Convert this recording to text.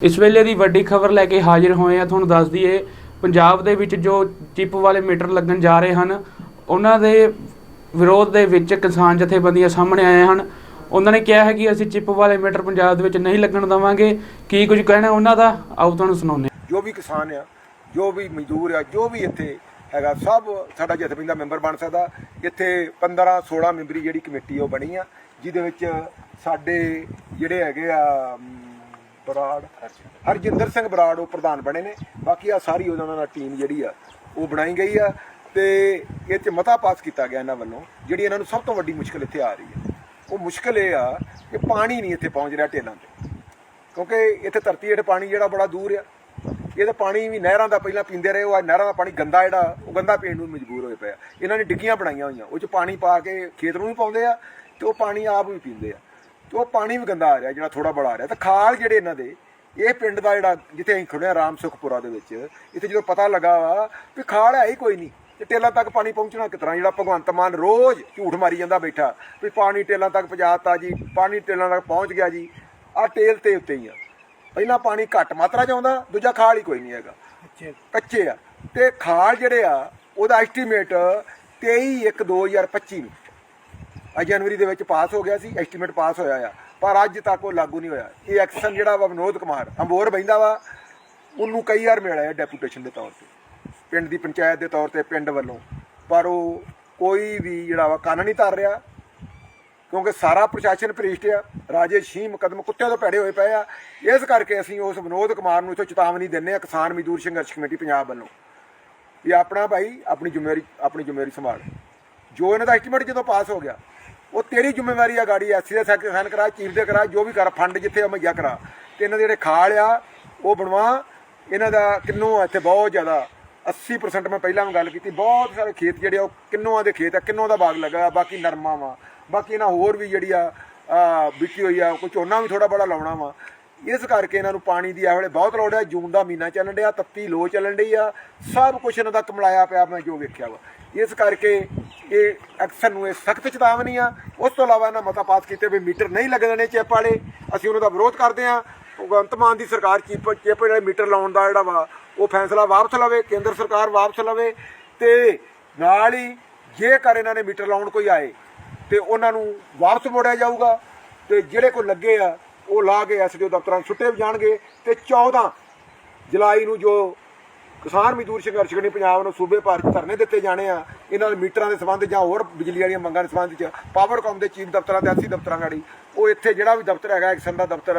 ਇਸ ਵੇਲੇ ਦੀ ਵੱਡੀ ਖਬਰ ਲੈ ਕੇ ਹਾਜ਼ਰ ਹੋਏ ਆ, ਤੁਹਾਨੂੰ ਦੱਸ ਦਈਏ, ਪੰਜਾਬ ਦੇ ਵਿੱਚ ਜੋ ਚਿੱਪ ਵਾਲੇ ਮੀਟਰ ਲੱਗਣ ਜਾ ਰਹੇ ਹਨ, ਉਹਨਾਂ ਦੇ ਵਿਰੋਧ ਦੇ ਵਿੱਚ ਕਿਸਾਨ ਜਥੇਬੰਦੀਆਂ ਸਾਹਮਣੇ ਆਏ ਹਨ। ਉਹਨਾਂ ਨੇ ਕਿਹਾ ਹੈ ਕਿ ਅਸੀਂ ਚਿੱਪ ਵਾਲੇ ਮੀਟਰ ਪੰਜਾਬ ਦੇ ਵਿੱਚ ਨਹੀਂ ਲੱਗਣ ਦੇਵਾਂਗੇ। ਕੀ ਕੁਝ ਕਹਿਣਾ ਉਹਨਾਂ ਦਾ? ਆਓ ਤੁਹਾਨੂੰ ਸੁਣਾਉਂਦੇ ਹਾਂ। ਜੋ ਵੀ ਕਿਸਾਨ ਆ, ਜੋ ਵੀ ਮਜ਼ਦੂਰ ਆ, ਜੋ ਵੀ ਇੱਥੇ ਹੈਗਾ, ਸਭ ਸਾਡਾ ਜਥੇਬੰਦੀ ਦਾ ਮੈਂਬਰ ਬਣ ਸਕਦਾ। ਇੱਥੇ 15 16 ਮੈਂਬਰੀ ਜਿਹੜੀ ਕਮੇਟੀ ਉਹ ਬਣੀ ਆ, ਜਿਹਦੇ ਵਿੱਚ ਸਾਡੇ ਜਿਹੜੇ ਹੈਗੇ ਆ ਬਰਾੜ। ਹਰਜਿੰਦਰ ਸਿੰਘ ਬਰਾੜ ਉਹ ਪ੍ਰਧਾਨ ਬਣੇ ਨੇ। ਬਾਕੀ ਆ ਸਾਰੀ ਉਹਨਾਂ ਨਾਲ ਟੀਮ ਜਿਹੜੀ ਆ, ਉਹ ਬਣਾਈ ਗਈ ਆ ਤੇ ਇਹ ਚ ਮਤਾ ਪਾਸ ਕੀਤਾ ਗਿਆ ਇਹਨਾਂ ਵੱਲੋਂ, ਜਿਹੜੀ ਇਹਨਾਂ ਨੂੰ ਸਭ ਤੋਂ ਵੱਡੀ ਮੁਸ਼ਕਲ ਇੱਥੇ ਆ ਰਹੀ ਹੈ। ਉਹ ਮੁਸ਼ਕਲ ਇਹ ਆ ਕਿ ਪਾਣੀ ਨਹੀਂ ਇੱਥੇ ਪਹੁੰਚ ਰਿਹਾ ਟੇਲਾਂ ਤੇ। ਕਿਉਂਕਿ ਇੱਥੇ ਧਰਤੀ ਹੇਠ ਪਾਣੀ ਜਿਹੜਾ ਬੜਾ ਦੂਰ ਆ। ਇਹ ਤਾਂ ਪਾਣੀ ਵੀ ਨਹਿਰਾਂ ਦਾ ਪਹਿਲਾਂ ਪੀਂਦੇ ਰਹੇ, ਉਹ ਆ ਨਹਿਰਾਂ ਦਾ ਪਾਣੀ ਗੰਦਾ ਜਿਹੜਾ, ਉਹ ਗੰਦਾ ਪੀਣ ਨੂੰ ਮਜਬੂਰ ਹੋਏ ਪਿਆ ਇਹਨਾਂ ਨੇ ਡਿੱਗੀਆਂ ਬਣਾਈਆਂ ਹੋਈਆਂ, ਉਹ ਚ ਪਾਣੀ ਪਾ ਕੇ ਖੇਤ ਨੂੰ ਵੀ ਪਾਉਂਦੇ ਆ ਤੇ ਉਹ ਪਾਣੀ ਆਪ ਵੀ ਪੀਂਦੇ ਆ। ਤੇ ਉਹ ਪਾਣੀ ਵੀ ਗੰਦਾ ਆ ਰਿਹਾ ਜਿਹੜਾ ਥੋੜਾ ਬੜਾ ਆ ਰਿਹਾ। ਤੇ ਖਾਲ ਜਿਹੜੇ ਇਹਨਾਂ ਦੇ ਇਹ ਪਿੰਡ ਦਾ ਜਿਹੜਾ ਜਿੱਥੇ ਅਸੀਂ ਖੜੇ ਆ ਰਾਮ ਸੁਖਪੁਰਾ ਦੇ ਵਿੱਚ ਇੱਥੇ ਜਦੋਂ ਪਤਾ ਲੱਗਾ ਵਾ ਵੀ ਖਾਲ ਹੈ ਹੀ ਕੋਈ ਨਹੀਂ ਤੇ ਟੇਲਾਂ ਤੱਕ ਪਾਣੀ ਪਹੁੰਚਣਾ ਕਿਤਨਾ ਜਿਹੜਾ ਭਗਵੰਤ ਮਾਨ ਰੋਜ਼ ਝੂਠ ਮਾਰੀ ਜਾਂਦਾ ਬੈਠਾ ਵੀ ਪਾਣੀ ਟੇਲਾਂ ਤੱਕ ਪਹੁੰਚਾਤਾ ਜੀ ਪਾਣੀ ਟੇਲਾਂ ਤੱਕ ਪਹੁੰਚ ਗਿਆ ਜੀ ਆ ਟੇਲ ਤੇ ਉੱਤੇ ਹੀ ਆ। ਪਹਿਲਾਂ ਪਾਣੀ ਘੱਟ ਮਾਤਰਾ ਚ ਆਉਂਦਾ ਦੂਜਾ ਖਾਲ ਹੀ ਕੋਈ ਨਹੀਂ ਹੈਗਾ। ਕੱਚੇ ਆ। ਤੇ ਖਾਲ ਜਿਹੜੇ ਆ ਉਹਦਾ ਐਸਟੀਮੇਟ 23/1/2025 ਨੂੰ। ਆ ਜਨਵਰੀ ਦੇ ਵਿੱਚ ਪਾਸ ਹੋ ਗਿਆ ਸੀ ਐਸਟੀਮੇਟ ਪਾਸ ਹੋਇਆ ਆ। ਪਰ ਅੱਜ ਤੱਕ ਉਹ ਲਾਗੂ ਨਹੀਂ ਹੋਇਆ। ਇਹ ਐਕਸ਼ਨ ਜਿਹੜਾ ਵਾ ਵਿਨੋਦ ਕੁਮਾਰ, ਅੰਬੋਰ ਬੈਂਦਾ ਵਾ, ਉਹਨੂੰ ਕਈ ਵਾਰ ਮਿਲਿਆ ਡੈਪੂਟੇਸ਼ਨ ਦੇ ਤੌਰ ਤੇ। ਪਿੰਡ ਦੀ ਪੰਚਾਇਤ ਦੇ ਤੌਰ ਤੇ, ਪਿੰਡ ਵੱਲੋਂ। ਪਰ ਉਹ ਕੋਈ ਵੀ ਜਿਹੜਾ ਵਾ ਕੰਨ ਨਹੀਂ ਧਰ ਰਿਹਾ, ਕਿਉਂਕਿ ਸਾਰਾ ਪ੍ਰਸ਼ਾਸਨ ਭ੍ਰਿਸ਼ਟ ਆ। ਰਾਜੇ ਸ਼ੀ ਮੁਕਦਮ ਕੁੱਤਿਆਂ ਤੋਂ ਪੈੜੇ ਹੋਏ ਪਏ ਆ। ਇਸ ਕਰਕੇ ਅਸੀਂ ਉਸ ਵਿਨੋਦ ਕੁਮਾਰ ਨੂੰ ਇਥੋਂ ਚੇਤਾਵਨੀ ਦਿੰਨੇ ਆ, ਕਿਸਾਨ ਮਜ਼ਦੂਰ ਸੰਘਰਸ਼ ਕਮੇਟੀ ਪੰਜਾਬ ਵੱਲੋਂ। ਵੀ ਆਪਣਾ ਭਾਈ, ਆਪਣੀ ਜ਼ਿੰਮੇਵਾਰੀ ਆਪਣੀ ਜ਼ਿੰਮੇਵਾਰੀ ਸੰਭਾਲ। ਜੋ ਇਹਨਾਂ ਦਾ ਐਸਟੀਮੇਟ ਜਦੋਂ ਪਾਸ ਹੋ ਗਿਆ ਉਹ ਤੇਰੀ ਜ਼ਿੰਮੇਵਾਰੀ ਆ ਗਾੜੀ ਐਸਸੀ ਦੇ ਸੈਕਟਰੀ ਕਰਾ ਚੀਫ ਦੇ ਕਰਾ ਜੋ ਵੀ ਕਰ ਫੰਡ ਜਿੱਥੇ ਮੁਹੱਈਆ ਕਰਾ। ਤੇ ਇਹਨਾਂ ਦੇ ਜਿਹੜੇ ਖਾਲ ਆ ਉਹ ਬਣਵਾ। ਇਹਨਾਂ ਦਾ ਕਿੰਨੂ ਆ ਇੱਥੇ ਬਹੁਤ ਜ਼ਿਆਦਾ 80% ਮੈਂ ਪਹਿਲਾਂ ਵੀ ਗੱਲ ਕੀਤੀ ਬਹੁਤ ਸਾਰੇ ਖੇਤ ਜਿਹੜੇ ਉਹ ਕਿੰਨੂਆਂ ਦੇ ਖੇਤ ਆ ਕਿੰਨੋਂ ਦਾ ਬਾਗ ਲੱਗਾ ਆ ਬਾਕੀ ਨਰਮਾ ਵਾ ਬਾਕੀ ਇਹਨਾਂ ਹੋਰ ਵੀ ਜਿਹੜੀ ਆ ਆ, ਵਿਕੀ ਹੋਈ ਆ ਕੋਈ ਝੋਨਾ ਵੀ ਥੋੜਾ ਬੜਾ ਲਾਉਣਾ ਵਾ। ਇਸ ਕਰਕੇ ਇਹਨਾਂ ਨੂੰ ਪਾਣੀ ਦੀ ਇਹ ਵੇਲੇ ਬਹੁਤ ਲੋੜ ਹੈ ਜੂਨ ਦਾ ਮਹੀਨਾ ਚੱਲਣ ਡਿਆ ਤੱਤੀ ਲੋ ਚੱਲਣ ਡਈ ਆ ਸਭ ਕੁਝ ਇਹਨਾਂ ਦਾ ਕਮਲਾਇਆ ਪਿਆ ਮੈਂ ਜੋ ਵੇਖਿਆ ਵਾ। ਇਸ ਕਰਕੇ ਇਹ ਐਕਸ਼ਨ ਨੂੰ ਇਹ ਸਖਤ ਚੇਤਾਵਨੀ ਆ। ਉਸ ਤੋਂ ਇਲਾਵਾ ਇਹਨਾਂ ਮਤਾ ਪਾਸ ਕੀਤੇ ਵੀ ਮੀਟਰ ਨਹੀਂ ਲੱਗਣੇ ਨੇ ਚਿੱਪ ਵਾਲੇ। ਅਸੀਂ ਉਹਨਾਂ ਦਾ ਵਿਰੋਧ ਕਰਦੇ ਆ ਭਗਵੰਤ ਮਾਨ ਦੀ ਸਰਕਾਰ ਚਿੱਪ ਚਿੱਪ ਜਿਹੜੇ ਮੀਟਰ ਲਾਉਣ ਦਾ ਜਿਹੜਾ ਵਾ, ਉਹ ਫੈਸਲਾ ਵਾਪਸ ਲਵੇ, ਕੇਂਦਰ ਸਰਕਾਰ ਵਾਪਸ ਲਵੇ ਤੇ ਨਾਲ ਹੀ ਜੇਕਰ ਇਹਨਾਂ ਨੇ ਮੀਟਰ ਲਾਉਣ ਕੋਈ ਆਏ, ਤੇ ਉਹਨਾਂ ਨੂੰ ਵਾਪਸ ਮੋੜਿਆ ਜਾਊਗਾ। ਤੇ ਜਿਹੜੇ ਕੋ ਲੱਗੇ ਆ, ਉਹ ਲਾ ਕੇ ਐਸਡੀਓ ਦਫ਼ਤਰਾਂ 'ਚ ਸੁੱਟੇ ਵੀ ਜਾਣਗੇ ਤੇ 14 ਜੁਲਾਈ ਨੂੰ ਜੋ ਕਿਸਾਨ ਮਜ਼ਦੂਰ ਸੰਘਰਸ਼ ਕਮੇਟੀ ਪੰਜਾਬ ਨੂੰ ਸੂਬੇ ਭਰ 'ਚ ਧਰਨੇ ਦਿੱਤੇ ਜਾਣੇ ਆ। ਇਹਨਾਂ ਦੇ ਮੀਟਰਾਂ ਦੇ ਸੰਬੰਧ ਜਾਂ ਹੋਰ ਬਿਜਲੀ ਵਾਲੀਆਂ ਮੰਗਾਂ ਦੇ ਸੰਬੰਧ 'ਚ ਪਾਵਰਕਾਮ ਦੇ ਚੀਫ ਦਫ਼ਤਰਾਂ ਤੇ ਐਸਸੀ ਦਫ਼ਤਰਾਂ ਗਾੜੀ। ਉਹ ਇੱਥੇ ਜਿਹੜਾ ਵੀ ਦਫ਼ਤਰ ਹੈਗਾ ਐਕਸ਼ਨ ਦਾ ਦਫ਼ਤਰ